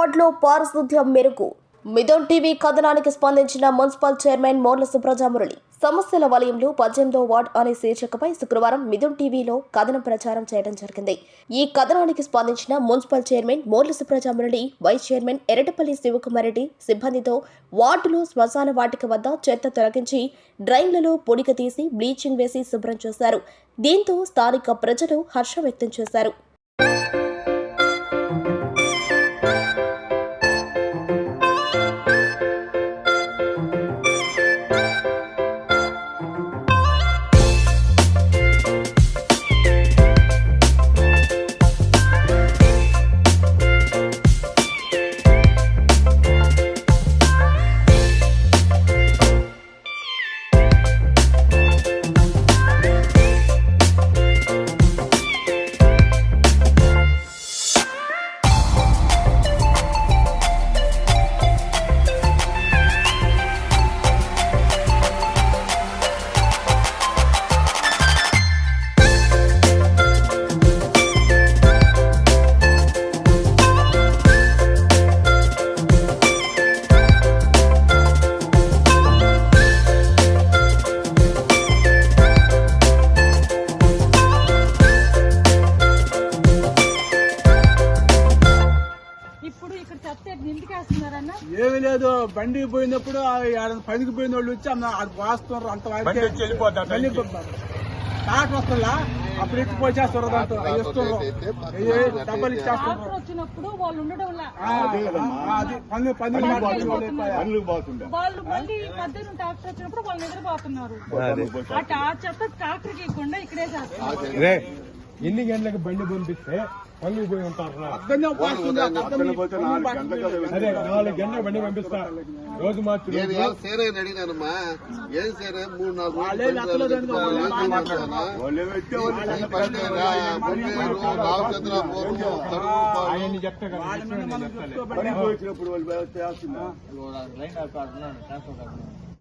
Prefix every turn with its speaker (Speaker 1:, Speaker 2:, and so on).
Speaker 1: వార్డులో పారిశుద్ధ్యం మెరుగు మిథున్ టీవీ కథనానికి స్పందించిన మున్సిపల్ చైర్మన్ మోర్ల సుబ్రజామురళి సమస్యల వలయంలో పద్దెనిమిదో వార్డ్ అనే శీర్షికపై శుక్రవారం మిథున్ టీవీలో కథనం ప్రచారం చేయడం జరిగింది. ఈ కథనానికి స్పందించిన municipal chairman Morla Subhrajamurali vice chairman Erratapalli Sivakumar Reddy సిబ్బందితో వార్డులో శ్మశాన వాటిక వద్ద చెత్త తొలగించి డ్రైన్లలో పొడిక తీసి బ్లీచింగ్ వేసి శుభ్రం చేశారు. దీంతో స్థానిక ప్రజలు హర్షం వ్యక్తం చేశారు.
Speaker 2: ఇక్కడ వేస్తున్నారన్న
Speaker 3: ఏమీ లేదు. బండి పోయినప్పుడు పనికి పోయిన వాళ్ళు వచ్చి వాస్తున్నారు అంత. తాట వస్తుందా? అప్పుడు ఎక్కి పోసేస్తారు దాంతో. డబ్బులు ఇచ్చేస్తున్నారు
Speaker 2: ట్రాక్టర్ వచ్చినప్పుడు వాళ్ళు ఉండడం వల్ల
Speaker 3: ఆ, ఆ, అది పని పని
Speaker 4: పనులకు పోతుండే.
Speaker 2: వాళ్ళు మళ్ళీ మధ్యాహ్నం ట్రాక్టర్ వచ్చినప్పుడు వాళ్ళు నిద్రపోతున్నారు. ఆ ట్రాక్టర్ ఇవ్వకుండా ఇక్కడే చేస్తారు
Speaker 4: రే ఎన్ని గంటలకు బండి పంపిస్తే పనులకు పోయి ఉంటారు
Speaker 3: అక్కడనే పోస్తుంది, అక్కడనే
Speaker 4: అదే నాలుగు గంటలకు బండి పంపిస్తా రోజు మార్చి
Speaker 5: నేను ఇవాళ సేరే అడిగినానమ్మా ఏం సేరే మూడు నాలుగు
Speaker 3: వాళ్ళే లెక్కలు దానికి వాళ్ళు ఏం మాట్లాడతారు?
Speaker 4: ఆయన్ని చెప్తా కదా
Speaker 3: వాళ్ళ మీద మనం చూసుకో బండి.
Speaker 4: పని పోయినప్పుడు వాళ్ళు